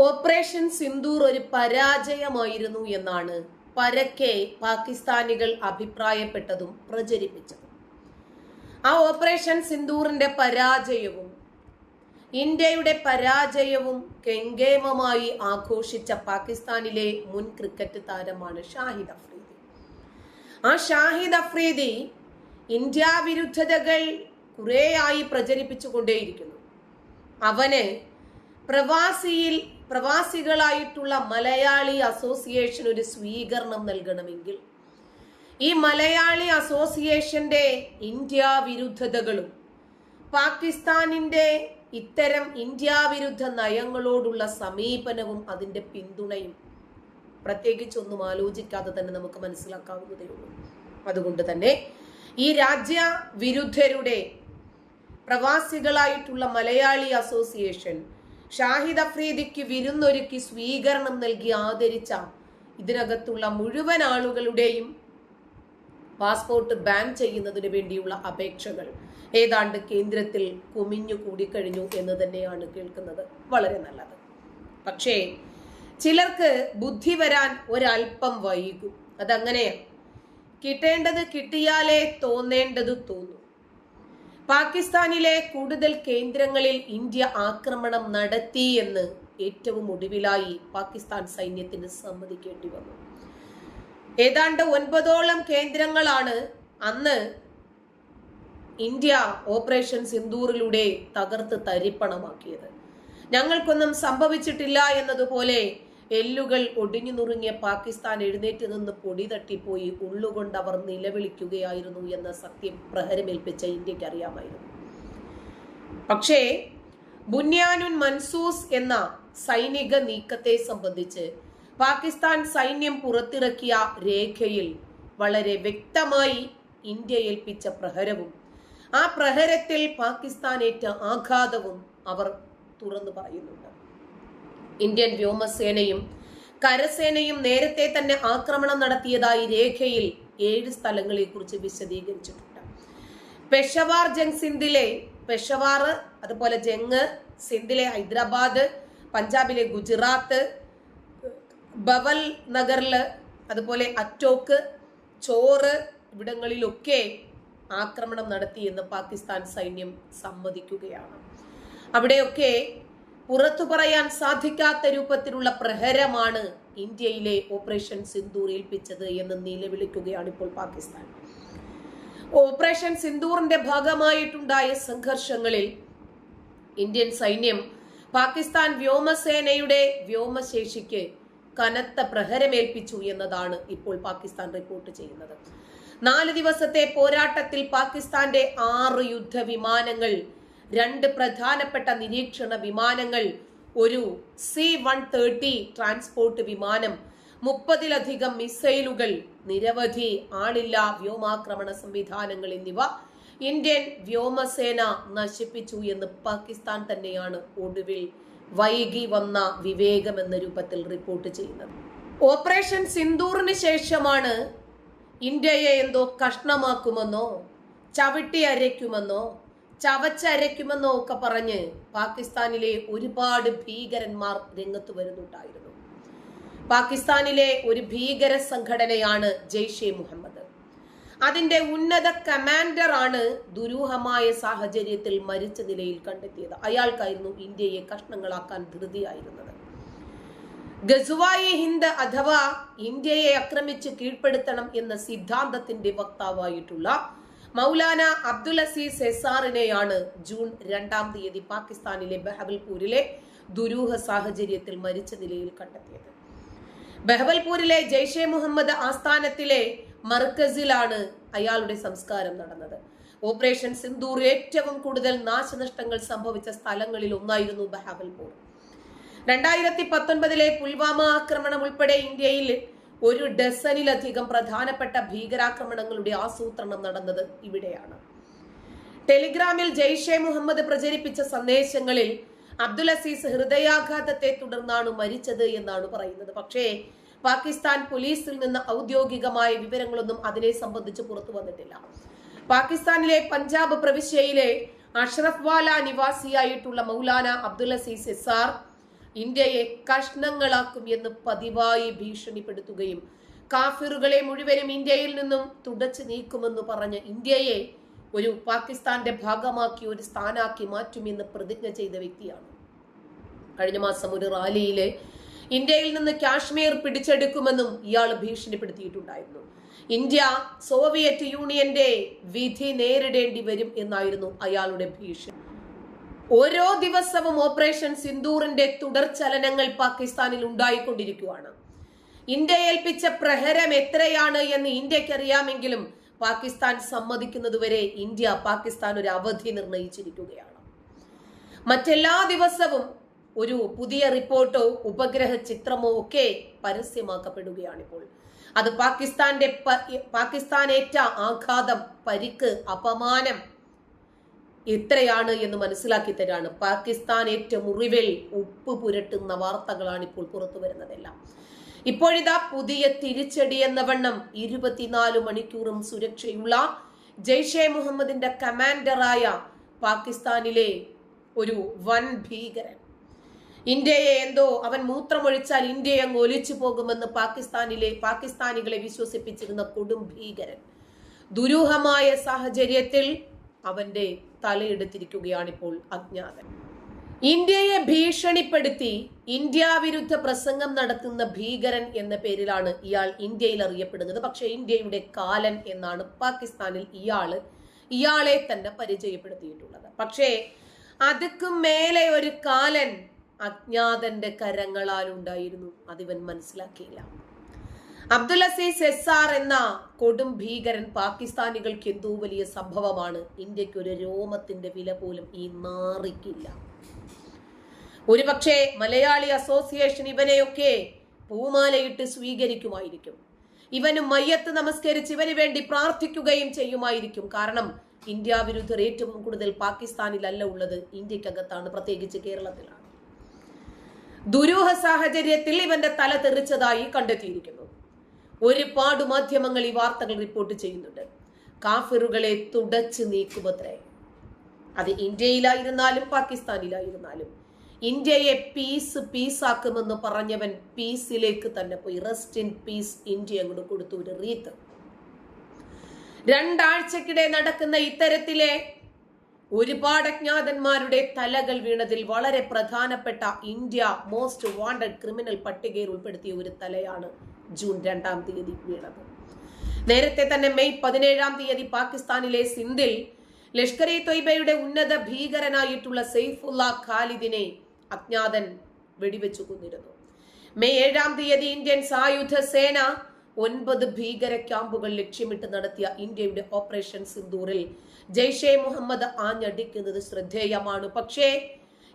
Operation Sindoor ഒരു പരാജയമായിരുന്നു എന്നാണ് പരക്കെ പാകിസ്ഥാനികൾ അഭിപ്രായപ്പെട്ടതും പ്രചരിപ്പിച്ചതും. ആ ഓപ്പറേഷൻ സിന്ദൂറിന്റെ പരാജയവും ഇന്ത്യയുടെ പരാജയവും കെങ്കേമമായി ആഘോഷിച്ച പാകിസ്ഥാനിലെ മുൻ ക്രിക്കറ്റ് താരമാണ് ഷാഹിദ് അഫ്രീദി. ആ ഷാഹിദ് അഫ്രീദി ഇന്ത്യ വിരുദ്ധതകൾ കുറേയായി പ്രചരിപ്പിച്ചുകൊണ്ടേയിരിക്കുന്നു. അവന് പ്രവാസിയിൽ പ്രവാസികളായിട്ടുള്ള മലയാളി അസോസിയേഷൻ ഒരു സ്വീകരണം നൽകണമെങ്കിൽ ഈ മലയാളി അസോസിയേഷന്റെ ഇന്ത്യ വിരുദ്ധതകളും പാകിസ്ഥാനിന്റെ ഇത്തരം ഇന്ത്യ വിരുദ്ധ നയങ്ങളോടുള്ള സമീപനവും അതിന്റെ പിന്തുണയും പ്രത്യേകിച്ചൊന്നും ആലോചിക്കാതെ തന്നെ നമുക്ക് മനസ്സിലാക്കാവുന്നതേ ഉള്ളൂ. അതുകൊണ്ട് തന്നെ ഈ രാജ്യ വിരുദ്ധരുടെ പ്രവാസികളായിട്ടുള്ള മലയാളി അസോസിയേഷൻ ഷാഹിദ് അഫ്രീദിക്ക് വിരുന്നൊരുക്കി സ്വീകരണം നൽകി ആദരിച്ച ഇതിനകത്തുള്ള മുഴുവൻ ആളുകളുടെയും പാസ്പോർട്ട് ബാൻ ചെയ്യുന്നതിന് വേണ്ടിയുള്ള അപേക്ഷകൾ ഏതാണ്ട് കേന്ദ്രത്തിൽ കുമിഞ്ഞു കൂടിക്കഴിഞ്ഞു എന്ന് തന്നെയാണ് കേൾക്കുന്നത്. വളരെ നല്ലത്. പക്ഷേ ചിലർക്ക് ബുദ്ധി വരാൻ ഒരല്പം വൈകും. അതങ്ങനെയാണ് കിട്ടേണ്ടത് കിട്ടിയാലേ തോന്നേണ്ടത് തോന്നും. പാകിസ്ഥാനിലെ കൂടുതൽ കേന്ദ്രങ്ങളിൽ ഇന്ത്യ ആക്രമണം നടത്തി എന്ന് ഏറ്റവും ഒടുവിലായി പാകിസ്ഥാൻ സൈന്യത്തിന് സമ്മതിക്കേണ്ടി വന്നു. ഏതാണ്ട് ഒൻപതോളം കേന്ദ്രങ്ങളാണ് അന്ന് ഇന്ത്യ ഓപ്പറേഷൻ സിന്ദൂറിലൂടെ തകർത്ത് തരിപ്പണമാക്കിയത്. ഞങ്ങൾക്കൊന്നും സംഭവിച്ചിട്ടില്ല എന്നതുപോലെ എല്ലുകൾ ഒടിഞ്ഞു നുറുങ്ങിയ പാകിസ്ഥാൻ എഴുന്നേറ്റ് നിന്ന് പൊടി തട്ടിപ്പോയി ഉള്ളുകൊണ്ട് അവർ നിലവിളിക്കുകയായിരുന്നു എന്ന സത്യം പ്രഹരമേൽപ്പിച്ച ഇന്ത്യയ്ക്ക് അറിയാമായിരുന്നു. പക്ഷേ ബുന്യാനുൻ മൻസൂസ് എന്ന സൈനിക നീക്കത്തെ സംബന്ധിച്ച് പാകിസ്ഥാൻ സൈന്യം പുറത്തിറക്കിയ രേഖയിൽ വളരെ വ്യക്തമായി ഇന്ത്യ ഏൽപ്പിച്ച പ്രഹരവും ആ പ്രഹരത്തിൽ പാകിസ്ഥാൻ ഏറ്റ ആഘാതവും അവർ തുറന്നു പറയുന്നുണ്ട്. ഇന്ത്യൻ വ്യോമസേനയും കരസേനയും നേരത്തെ തന്നെ ആക്രമണം നടത്തിയതായി രേഖയിൽ ഏഴ് സ്ഥലങ്ങളെ കുറിച്ച് വിശദീകരിച്ചിട്ടുണ്ട്. പെഷവാർ ജംഗ് സിന്ധിലെ പെഷവാർ അതുപോലെ ജംഗ് സിന്ധിലെ ഹൈദരാബാദ് പഞ്ചാബിലെ ഗുജറാത്ത് ബവൽ നഗറിൽ അതുപോലെ അറ്റോക്ക് ചോറ് ഇവിടങ്ങളിലൊക്കെ ആക്രമണം നടത്തിയെന്ന് പാകിസ്ഥാൻ സൈന്യം സമ്മതിക്കുകയാണ്. അവിടെയൊക്കെ പുറത്തു പറയാൻ സാധിക്കാത്ത രൂപത്തിലുള്ള പ്രഹരമാണ് ഇന്ത്യയിലെ ഓപ്പറേഷൻ സിന്ദൂർ ഏൽപ്പിച്ചത് എന്ന് നിലവിളിക്കുകയാണ് ഇപ്പോൾ പാകിസ്ഥാൻ. ഓപ്പറേഷൻ സിന്ദൂറിന്റെ ഭാഗമായിട്ടുണ്ടായ സംഘർഷങ്ങളിൽ ഇന്ത്യൻ സൈന്യം പാകിസ്ഥാൻ വ്യോമസേനയുടെ വ്യോമശേഷിക്ക് കനത്ത പ്രഹരമേൽപ്പിച്ചു എന്നതാണ് ഇപ്പോൾ പാകിസ്ഥാൻ റിപ്പോർട്ട് ചെയ്യുന്നത്. നാല് ദിവസത്തെ പോരാട്ടത്തിൽ പാകിസ്ഥാന്റെ ആറ് യുദ്ധവിമാനങ്ങൾ രണ്ട് പ്രധാനപ്പെട്ട നിരീക്ഷണ വിമാനങ്ങൾ. ഒരു സി വൺ തേർട്ടി ട്രാൻസ്പോർട്ട് വിമാനം. മുപ്പതിലധികം മിസൈലുകൾ. നിരവധി ആളില്ല വ്യോമാക്രമണ സംവിധാനങ്ങൾ എന്നിവ ഇന്ത്യൻ വ്യോമസേന നശിപ്പിച്ചു എന്ന് പാകിസ്ഥാൻ തന്നെയാണ് ഒടുവിൽ വൈകി വന്ന വിവേകം എന്ന രൂപത്തിൽ റിപ്പോർട്ട് ചെയ്യുന്നത്. ഓപ്പറേഷൻ സിന്ദൂറിന് ശേഷമാണ് ഇന്ത്യയെ എന്തോ കഷ്ണമാക്കുമെന്നോ ചവിട്ടി അരയ്ക്കുമെന്നോ ചവച്ചരയ്ക്കുമെന്നോ ഒക്കെ പറഞ്ഞ് പാകിസ്ഥാനിലെ ഒരുപാട് ഭീകരന്മാർ രംഗത്ത് വരുന്നുണ്ടായിരുന്നു. പാകിസ്ഥാനിലെ ഒരു ഭീകര സംഘടനയാണ് ജെയ്ഷെ മുഹമ്മദ്. അതിന്റെ ഉന്നത കമാൻഡർ ആണ് ദുരൂഹമായ സാഹചര്യത്തിൽ മരിച്ച നിലയിൽ കണ്ടെത്തിയത്. അയാൾക്കായിരുന്നു ഇന്ത്യയെ കഷ്ണങ്ങളാക്കാൻ ധൃതിയായിരുന്നത്. ഗസുവായി ഹിന്ദ് അഥവാ ഇന്ത്യയെ ആക്രമിച്ച് കീഴ്പ്പെടുത്തണം എന്ന സിദ്ധാന്തത്തിന്റെ വക്താവായിട്ടുള്ള മൗലാന അബ്ദുൽ അസീസ് എസാറിനെയാണ് ജൂൺ രണ്ടാം തീയതി പാകിസ്ഥാനിലെ ബഹബൽപൂരിലെ ദുരൂഹ സാഹചര്യത്തിൽ മരിച്ച നിലയിൽ കണ്ടെത്തിയത്. ബഹബൽപൂരിലെ ജെയ്ഷെ മുഹമ്മദ് ആസ്ഥാനത്തിലെ മർക്കസിലാണ് അയാളുടെ സംസ്കാരം നടന്നത്. ഓപ്പറേഷൻ സിന്ധൂർ ഏറ്റവും കൂടുതൽ നാശനഷ്ടങ്ങൾ സംഭവിച്ച സ്ഥലങ്ങളിൽ ഒന്നായിരുന്നു ബഹബൽപൂർ രണ്ടായിരത്തി പത്തൊൻപതിലെ പുൽവാമ ആക്രമണം ഉൾപ്പെടെ ഇന്ത്യയിൽ ഒരു ഡസനിലധികം പ്രധാനപ്പെട്ട ഭീകരാക്രമണങ്ങളുടെ ആസൂത്രണം നടന്നത് ഇവിടെയാണ്. ടെലിഗ്രാമിൽ ജെയ്ഷെ മുഹമ്മദ് പ്രചരിപ്പിച്ച സന്ദേശങ്ങളിൽ അബ്ദുൽ അസീസ് ഹൃദയാഘാതത്തെ തുടർന്നാണ് മരിച്ചത് എന്നാണ് പറയുന്നത്. പക്ഷേ പാകിസ്ഥാൻ പോലീസിൽ നിന്ന് ഔദ്യോഗികമായ വിവരങ്ങളൊന്നും അതിനെ സംബന്ധിച്ച് പുറത്തു വന്നിട്ടില്ല. പാകിസ്ഥാനിലെ പഞ്ചാബ് പ്രവിശ്യയിലെ അഷ്റഫ് വാല നിവാസിയായിട്ടുള്ള മൗലാന അബ്ദുൽ അസീസ് എസാർ ഇന്ത്യയെ കഷ്ണങ്ങളാക്കും എന്ന് പതിവായി ഭീഷണിപ്പെടുത്തുകയും കാഫിറുകളെ മുഴുവനും ഇന്ത്യയിൽ നിന്നും തുടച്ചു നീക്കുമെന്ന് പറഞ്ഞ് ഇന്ത്യയെ ഒരു പാകിസ്ഥാന്റെ ഭാഗമാക്കി ഒരു സ്ഥാനാക്കി മാറ്റുമെന്ന് പ്രതിജ്ഞ ചെയ്ത വ്യക്തിയാണ്. കഴിഞ്ഞ മാസം ഒരു റാലിയിലെ ഇന്ത്യയിൽ നിന്ന് കാശ്മീർ പിടിച്ചെടുക്കുമെന്നും ഇയാൾ ഭീഷണിപ്പെടുത്തിയിട്ടുണ്ടായിരുന്നു. ഇന്ത്യ സോവിയറ്റ് യൂണിയന്റെ വിധി നേരിടേണ്ടി വരും എന്നായിരുന്നു അയാളുടെ ഭീഷണി. ഓരോ ദിവസവും ഓപ്പറേഷൻ സിന്ദൂറിന്റെ തുടർചലനങ്ങൾ പാകിസ്ഥാനിൽ ഉണ്ടായിക്കൊണ്ടിരിക്കുകയാണ്. ഇന്ത്യ ഏൽപ്പിച്ച പ്രഹരം എത്രയാണ് എന്ന് ഇന്ത്യയ്ക്ക് അറിയാമെങ്കിലും പാകിസ്ഥാൻ സമ്മതിക്കുന്നതുവരെ ഇന്ത്യ പാകിസ്ഥാൻ ഒരു അവധി നിർണയിച്ചിരിക്കുകയാണ്. മറ്റെല്ലാ ദിവസവും ഒരു പുതിയ റിപ്പോർട്ടോ ഉപഗ്രഹ ചിത്രമോ ഒക്കെ പരസ്യമാക്കപ്പെടുകയാണിപ്പോൾ. അത് പാകിസ്ഥാന്റെ പാകിസ്ഥാനേറ്റ ആഘാതം പരിക്ക് അപമാനം എത്രയാണ് എന്ന് മനസ്സിലാക്കി തരാണ്. പാകിസ്ഥാൻ ഏറ്റ മുറിവിൽ ഉപ്പ് പുരട്ടുന്ന വാർത്തകളാണ് ഇപ്പോൾ പുറത്തു വരുന്നതെല്ലാം. ഇപ്പോഴിതാ പുതിയ തിരിച്ചടി എന്ന വണ്ണം ഇരുപത്തിനാല് മണിക്കൂറും സുരക്ഷയുള്ള ജെയ്ഷെ മുഹമ്മദിന്റെ കമാൻഡറായ പാകിസ്ഥാനിലെ ഒരു വൻ ഭീകരൻ. ഇന്ത്യയെ എന്തോ അവൻ മൂത്രമൊഴിച്ചാൽ ഇന്ത്യയെ അങ്ങ് ഒലിച്ചു പോകുമെന്ന് പാകിസ്ഥാനിലെ പാകിസ്ഥാനികളെ വിശ്വസിപ്പിച്ചിരുന്ന കൊടും ഭീകരൻ. ദുരൂഹമായ സാഹചര്യത്തിൽ അവന്റെ തലയെടുത്തിരിക്കുകയാണിപ്പോൾ അജ്ഞാതൻ. ഇന്ത്യയെ ഭീഷണിപ്പെടുത്തി ഇന്ത്യ വിരുദ്ധ പ്രസംഗം നടത്തുന്ന ഭീകരൻ എന്ന പേരിലാണ് ഇയാൾ ഇന്ത്യയിൽ അറിയപ്പെടുന്നത്. പക്ഷെ ഇന്ത്യയുടെ കാലൻ എന്നാണ് പാകിസ്ഥാനിൽ ഇയാൾ ഇയാളെ തന്നെ പരിചയപ്പെടുത്തിയിട്ടുള്ളത്. പക്ഷേ അതുക്കും മേലെ ഒരു കാലൻ അജ്ഞാതന്റെ കരങ്ങളാൽ ഉണ്ടായിരുന്നു അതിവൻ മനസ്സിലാക്കിയില്ല. അബ്ദുൽ അസീസ് എസ് ആർ എന്ന കൊടും ഭീകരൻ പാകിസ്ഥാനികൾക്ക് എന്തോ വലിയ സംഭവമാണ്. ഇന്ത്യയ്ക്ക് ഒരു രോമത്തിന്റെ വില പോലും ഈ നാറിക്കില്ല. ഒരുപക്ഷെ മലയാളി അസോസിയേഷൻ ഇവനെയൊക്കെ പൂമാലയിട്ട് സ്വീകരിക്കുമായിരിക്കും. ഇവന് മയ്യത്ത് നമസ്കരിച്ച് ഇവന് വേണ്ടി പ്രാർത്ഥിക്കുകയും ചെയ്യുമായിരിക്കും. കാരണം ഇന്ത്യ വിരുദ്ധർ ഏറ്റവും കൂടുതൽ പാകിസ്ഥാനിലല്ല ഉള്ളത്. ഇന്ത്യക്കകത്താണ് പ്രത്യേകിച്ച് കേരളത്തിലാണ്. ദുരൂഹ സാഹചര്യത്തിൽ ഇവന്റെ തല തെറിച്ചതായി കണ്ടെത്തിയിരിക്കുന്നു ഒരുപാട് മാധ്യമങ്ങൾ ഈ വാർത്തകൾ റിപ്പോർട്ട് ചെയ്യുന്നുണ്ട്. കാഫിറുകളെ തുടച്ചു നീക്കുമത്രേ. അത് ഇന്ത്യയിലായിരുന്നാലും പാകിസ്ഥാനിലായിരുന്നാലും ഇന്ത്യയെ പീസ് പീസാക്കുമെന്ന് പറഞ്ഞവൻ പീസിലേക്ക് തന്നെ പോയി. റെസ്റ്റ് ഇൻ പീസ് ഇന്ത്യ അങ്ങോട്ട് കൊടുത്തു ഒരു റീത്ത്. രണ്ടാഴ്ചക്കിടെ നടക്കുന്ന ഇത്തരത്തിലെ ഒരുപാട് അജ്ഞാതന്മാരുടെ തലകൾ വീണതിൽ വളരെ പ്രധാനപ്പെട്ട ഇന്ത്യ മോസ്റ്റ് വാണ്ടഡ് ക്രിമിനൽ പട്ടികയിൽ ഉൾപ്പെടുത്തിയ ഒരു തലയാണ് ജൂൺ രണ്ടാം തീയതി വീണത്. നേരത്തെ തന്നെ മെയ് പതിനേഴാം തീയതി പാകിസ്ഥാനിലെ സിന്ധിൽ ലഷ്കർ ഇ തൊയ്ബയുടെ ഉന്നത ഭീകരനായിട്ടുള്ള സെയ്ഫുല്ല ഖാലിദിനെ അജ്ഞാതൻ വെടിവെച്ചു കൊന്നിരുന്നു. മെയ് ഏഴാം തീയതി ഇന്ത്യൻ സായുധ സേന ഒൻപത് ഭീകര ക്യാമ്പുകൾ ലക്ഷ്യമിട്ട് നടത്തിയ ഇന്ത്യയുടെ ഓപ്പറേഷൻ സിന്ദൂറിൽ ജയ്ഷെ മുഹമ്മദ് ആഞ്ഞടിക്കുന്നത് ശ്രദ്ധേയമാണ്. പക്ഷേ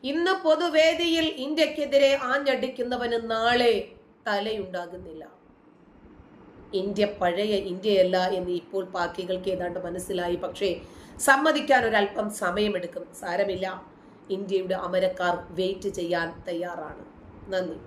ഇന്ന് പൊതുവേദിയിൽ ഇന്ത്യക്കെതിരെ ആഞ്ഞടിക്കുന്നവന് നാളെ തലയുണ്ടാകുന്നില്ല. ഇന്ത്യ പഴയ ഇന്ത്യയല്ല എന്ന് ഇപ്പോൾ പാക്കികൾക്ക് ഏതാണ്ട് മനസ്സിലായി. പക്ഷേ സമ്മതിക്കാൻ ഒരല്പം സമയമെടുക്കും. സാരമില്ല. ഇന്ത്യയുടെ അമരക്കാർ വെയിറ്റ് ചെയ്യാൻ തയ്യാറാണ്. നന്ദി.